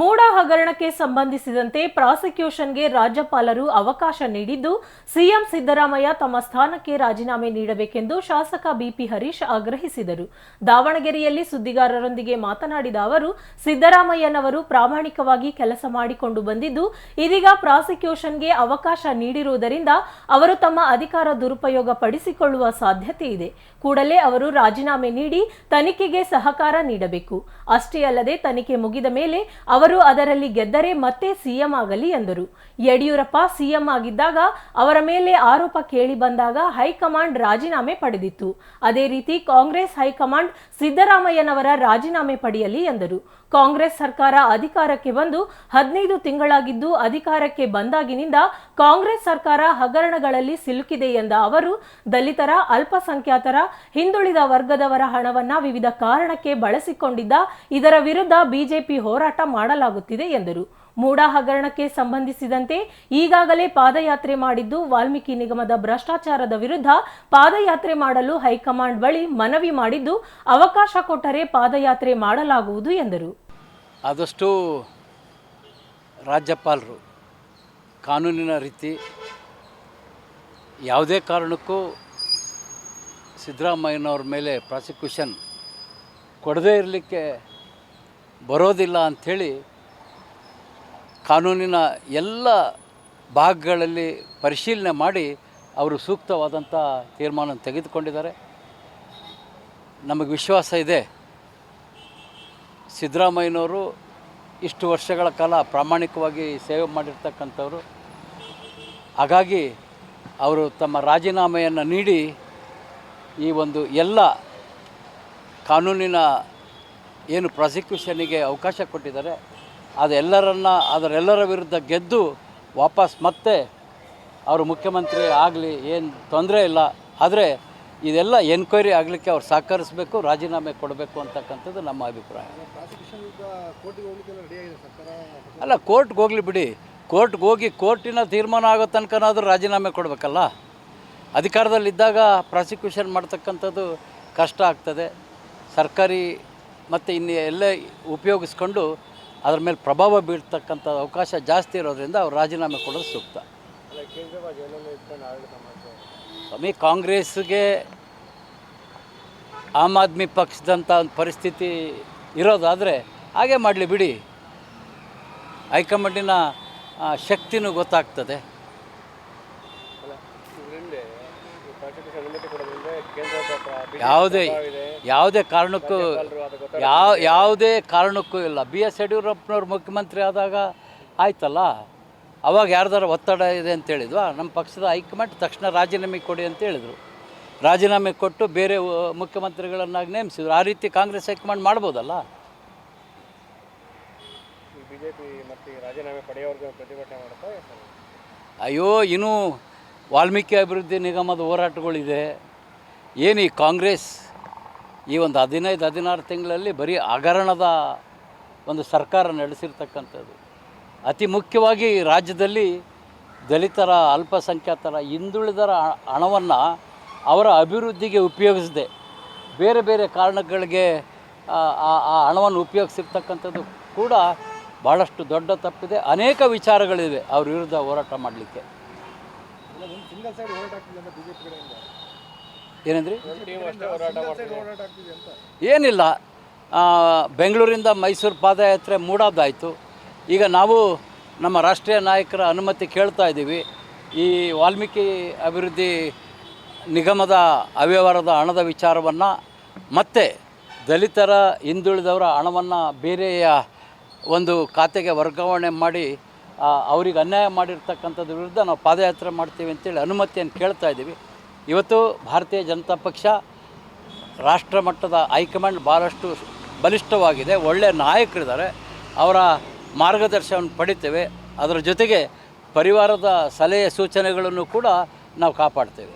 ಮೂಡ ಹಗರಣಕ್ಕೆ ಸಂಬಂಧಿಸಿದಂತೆ ಪ್ರಾಸಿಕ್ಯೂಷನ್ಗೆ ರಾಜ್ಯಪಾಲರು ಅವಕಾಶ ನೀಡಿದ್ದು, ಸಿಎಂ ಸಿದ್ದರಾಮಯ್ಯ ತಮ್ಮ ಸ್ಥಾನಕ್ಕೆ ರಾಜೀನಾಮೆ ನೀಡಬೇಕೆಂದು ಶಾಸಕ ಬಿಪಿ ಹರೀಶ್ ಆಗ್ರಹಿಸಿದರು. ದಾವಣಗೆರೆಯಲ್ಲಿ ಸುದ್ದಿಗಾರರೊಂದಿಗೆ ಮಾತನಾಡಿದ ಅವರು, ಸಿದ್ದರಾಮಯ್ಯನವರು ಪ್ರಾಮಾಣಿಕವಾಗಿ ಕೆಲಸ ಮಾಡಿಕೊಂಡು ಬಂದಿದ್ದು, ಇದೀಗ ಪ್ರಾಸಿಕ್ಯೂಷನ್ಗೆ ಅವಕಾಶ ನೀಡಿರುವುದರಿಂದ ಅವರು ತಮ್ಮ ಅಧಿಕಾರ ದುರುಪಯೋಗ ಪಡಿಸಿಕೊಳ್ಳುವ ಸಾಧ್ಯತೆ ಇದೆ. ಕೂಡಲೇ ಅವರು ರಾಜೀನಾಮೆ ನೀಡಿ ತನಿಖೆಗೆ ಸಹಕಾರ ನೀಡಬೇಕು. ಅಷ್ಟೇ ಅಲ್ಲದೆ ತನಿಖೆ ಮುಗಿದ ಮೇಲೆ ಅವರು ಅದರಲ್ಲಿ ಗೆದ್ದರೆ ಮತ್ತೆ ಸಿಎಂ ಆಗಲಿ ಎಂದರು. ಯಡಿಯೂರಪ್ಪ ಸಿಎಂ ಆಗಿದ್ದಾಗ ಅವರ ಮೇಲೆ ಆರೋಪ ಕೇಳಿ ಬಂದಾಗ ಹೈಕಮಾಂಡ್ ರಾಜೀನಾಮೆ ಪಡೆದಿತ್ತು. ಅದೇ ರೀತಿ ಕಾಂಗ್ರೆಸ್ ಹೈಕಮಾಂಡ್ ಸಿದ್ದರಾಮಯ್ಯನವರ ರಾಜೀನಾಮೆ ಪಡೆಯಲಿ ಎಂದರು. ಕಾಂಗ್ರೆಸ್ ಸರ್ಕಾರ ಅಧಿಕಾರಕ್ಕೆ ಬಂದು ಹದಿನೈದು ತಿಂಗಳಾಗಿದ್ದು ಅಧಿಕಾರಕ್ಕೆ ಬಂದಾಗಿನಿಂದ ಕಾಂಗ್ರೆಸ್ ಸರ್ಕಾರ ಹಗರಣಗಳಲ್ಲಿ ಸಿಲುಕಿದೆ ಎಂದ ಅವರು, ದಲಿತರ, ಅಲ್ಪಸಂಖ್ಯಾತರ, ಹಿಂದುಳಿದ ವರ್ಗದವರ ಹಣವನ್ನ ವಿವಿಧ ಕಾರಣಕ್ಕೆ ಬಳಸಿಕೊಂಡಿದ್ದ, ಇದರ ವಿರುದ್ಧ ಬಿಜೆಪಿ ಹೋರಾಟ ಮಾಡಲಾಗುತ್ತಿದೆ ಎಂದರು. ಮೂಡಾ ಹಗರಣಕ್ಕೆ ಸಂಬಂಧಿಸಿದಂತೆ ಈಗಾಗಲೇ ಪಾದಯಾತ್ರೆ ಮಾಡಿದ್ದು ವಾಲ್ಮೀಕಿ ನಿಗಮದ ಭ್ರಷ್ಟಾಚಾರದ ವಿರುದ್ಧ ಪಾದಯಾತ್ರೆ ಮಾಡಲು ಹೈಕಮಾಂಡ್ ಬಳಿ ಮನವಿ ಮಾಡಿದ್ದು ಅವಕಾಶ ಕೊಟ್ಟರೆ ಪಾದಯಾತ್ರೆ ಮಾಡಲಾಗುವುದು ಎಂದರು. ಆದಷ್ಟು ರಾಜ್ಯಪಾಲರು ಕಾನೂನಿನ ರೀತಿ ಯಾವುದೇ ಕಾರಣಕ್ಕೂ ಸಿದ್ದರಾಮಯ್ಯನವ್ರ ಮೇಲೆ ಪ್ರಾಸಿಕ್ಯೂಷನ್ ಕೊಡದೇ ಇರಲಿಕ್ಕೆ ಬರೋದಿಲ್ಲ ಅಂಥೇಳಿ ಕಾನೂನಿನ ಎಲ್ಲ ಭಾಗಗಳಲ್ಲಿ ಪರಿಶೀಲನೆ ಮಾಡಿ ಅವರು ಸೂಕ್ತವಾದಂಥ ತೀರ್ಮಾನ ತೆಗೆದುಕೊಂಡಿದ್ದಾರೆ. ನಮಗೆ ವಿಶ್ವಾಸ ಇದೆ. ಸಿದ್ದರಾಮಯ್ಯನವರು ಇಷ್ಟು ವರ್ಷಗಳ ಕಾಲ ಪ್ರಾಮಾಣಿಕವಾಗಿ ಸೇವೆ ಮಾಡಿರ್ತಕ್ಕಂಥವ್ರು. ಹಾಗಾಗಿ ಅವರು ತಮ್ಮ ರಾಜೀನಾಮೆಯನ್ನು ನೀಡಿ ಈ ಒಂದು ಎಲ್ಲ ಕಾನೂನಿನ ಏನು ಪ್ರಾಸಿಕ್ಯೂಷನಿಗೆ ಅವಕಾಶ ಕೊಟ್ಟಿದ್ದಾರೆ ಅದೆಲ್ಲರನ್ನ ಅದರೆಲ್ಲರ ವಿರುದ್ಧ ಗೆದ್ದು ವಾಪಸ್ ಮತ್ತೆ ಅವರು ಮುಖ್ಯಮಂತ್ರಿ ಆಗಲಿ ಏನು ತೊಂದರೆ ಇಲ್ಲ ಆದರೆ ಇದೆಲ್ಲ ಎನ್ಕ್ವೈರಿ ಆಗಲಿಕ್ಕೆ ಅವ್ರು ಸಹಕರಿಸಬೇಕು ರಾಜೀನಾಮೆ ಕೊಡಬೇಕು ಅಂತಕ್ಕಂಥದ್ದು ನಮ್ಮ ಅಭಿಪ್ರಾಯ. ಅಲ್ಲ ಕೋರ್ಟ್ಗೆ ಹೋಗಲಿ ಬಿಡಿ. ಕೋರ್ಟ್ಗೆ ಹೋಗಿ ಕೋರ್ಟಿನ ತೀರ್ಮಾನ ಆಗೋ ತನಕನಾದರೂ ರಾಜೀನಾಮೆ ಕೊಡಬೇಕಲ್ಲ? ಅಧಿಕಾರದಲ್ಲಿದ್ದಾಗ ಪ್ರಾಸಿಕ್ಯೂಷನ್ ಮಾಡ್ತಕ್ಕಂಥದ್ದು ಕಷ್ಟ ಆಗ್ತದೆ. ಸರ್ಕಾರಿ ಮತ್ತು ಇನ್ನು ಎಲ್ಲ ಉಪಯೋಗಿಸ್ಕೊಂಡು ಅದ್ರ ಮೇಲೆ ಪ್ರಭಾವ ಬೀಳ್ತಕ್ಕಂಥ ಅವಕಾಶ ಜಾಸ್ತಿ ಇರೋದ್ರಿಂದ ಅವ್ರು ರಾಜೀನಾಮೆ ಕೊಡೋದು ಸೂಕ್ತ. ಸ್ವಾಮಿ ಕಾಂಗ್ರೆಸ್ಗೆ ಆಮ್ ಆದ್ಮಿ ಪಕ್ಷದಂಥ ಒಂದು ಪರಿಸ್ಥಿತಿ ಇರೋದಾದರೆ ಹಾಗೆ ಮಾಡಲಿ ಬಿಡಿ. ಹೈಕಮಾಂಡಿನ ಶಕ್ತಿನೂ ಗೊತ್ತಾಗ್ತದೆ. ಯಾವುದೇ ಯಾವುದೇ ಕಾರಣಕ್ಕೂ ಯಾವ ಯಾವುದೇ ಕಾರಣಕ್ಕೂ ಇಲ್ಲ. ಬಿ ಎಸ್ ಯಡಿಯೂರಪ್ಪನವ್ರು ಮುಖ್ಯಮಂತ್ರಿ ಆದಾಗ ಆಯ್ತಲ್ಲ? ಅವಾಗ ಯಾರ್ದಾರ ಒತ್ತಡ ಇದೆ ಅಂತ ಹೇಳಿದ್ವಾ? ನಮ್ಮ ಪಕ್ಷದ ಹೈಕಮಾಂಡ್ ತಕ್ಷಣ ರಾಜೀನಾಮೆ ಕೊಡಿ ಅಂತ ಹೇಳಿದರು. ರಾಜೀನಾಮೆ ಕೊಟ್ಟು ಬೇರೆ ಮುಖ್ಯಮಂತ್ರಿಗಳನ್ನಾಗಿ ನೇಮಿಸಿದ್ರು. ಆ ರೀತಿ ಕಾಂಗ್ರೆಸ್ ಹೈಕಮಾಂಡ್ ಮಾಡ್ಬೋದಲ್ಲ? ಅಯ್ಯೋ ಇನ್ನೂ ವಾಲ್ಮೀಕಿ ಅಭಿವೃದ್ಧಿ ನಿಗಮದ ಹೋರಾಟಗಳಿದೆ. ಏನು ಈ ಕಾಂಗ್ರೆಸ್? ಈ ಒಂದು ಹದಿನೈದು, ಹದಿನಾರು ತಿಂಗಳಲ್ಲಿ ಬರೀ ಹಗರಣದ ಒಂದು ಸರ್ಕಾರ ನಡೆಸಿರ್ತಕ್ಕಂಥದ್ದು. ಅತಿ ಮುಖ್ಯವಾಗಿ ರಾಜ್ಯದಲ್ಲಿ ದಲಿತರ, ಅಲ್ಪಸಂಖ್ಯಾತರ, ಹಿಂದುಳಿದರ ಹಣವನ್ನು ಅವರ ಅಭಿವೃದ್ಧಿಗೆ ಉಪಯೋಗಿಸದೆ. ಬೇರೆ ಬೇರೆ ಕಾರಣಗಳಿಗೆ ಆ ಹಣವನ್ನು ಉಪಯೋಗಿಸಿರ್ತಕ್ಕಂಥದ್ದು ಕೂಡ ಭಾಳಷ್ಟು ದೊಡ್ಡ ತಪ್ಪಿದೆ. ಅನೇಕ ವಿಚಾರಗಳಿವೆ ಅವ್ರ ವಿರುದ್ಧ ಹೋರಾಟ ಮಾಡಲಿಕ್ಕೆ. ಏನಂದ್ರಿ? ಏನಿಲ್ಲ. ಬೆಂಗಳೂರಿಂದ ಮೈಸೂರು ಪಾದಯಾತ್ರೆ ಮೂಡಾದಾಯಿತು ಈಗ ನಾವು ನಮ್ಮ ರಾಷ್ಟ್ರೀಯ ನಾಯಕರ ಅನುಮತಿ ಕೇಳ್ತಾ ಇದ್ದೀವಿ. ಈ ವಾಲ್ಮೀಕಿ ಅಭಿವೃದ್ಧಿ ನಿಗಮದ ಅವ್ಯವಹಾರದ ಹಣದ ವಿಚಾರವನ್ನು ಮತ್ತೆ ದಲಿತರ ಹಿಂದುಳಿದವರ ಹಣವನ್ನು ಬೇರೆಯ ಒಂದು ಖಾತೆಗೆ ವರ್ಗಾವಣೆ ಮಾಡಿ ಅವರಿಗೆ ಅವ್ರಿಗೆ ಅನ್ಯಾಯ ಮಾಡಿರ್ತಕ್ಕಂಥದ್ರ ವಿರುದ್ಧ ನಾವು ಪಾದಯಾತ್ರೆ ಮಾಡ್ತೀವಿ ಅಂತೇಳಿ ಅನುಮತಿಯನ್ನು ಕೇಳ್ತಾ ಇದ್ದೀವಿ. ಇವತ್ತು ಭಾರತೀಯ ಜನತಾ ಪಕ್ಷ ರಾಷ್ಟ್ರ ಮಟ್ಟದ ಹೈಕಮಾಂಡ್ ಭಾಳಷ್ಟು ಬಲಿಷ್ಠವಾಗಿದೆ ಒಳ್ಳೆಯ ನಾಯಕರಿದ್ದಾರೆ, ಅವರ ಮಾರ್ಗದರ್ಶನ ಪಡಿತೇವೆ, ಅದರ ಜೊತೆಗೆ ಪರಿವಾರದ ಸಲಹೆ ಸೂಚನೆಗಳನ್ನು ಕೂಡ ನಾವು ಕಾಪಾಡ್ತೇವೆ.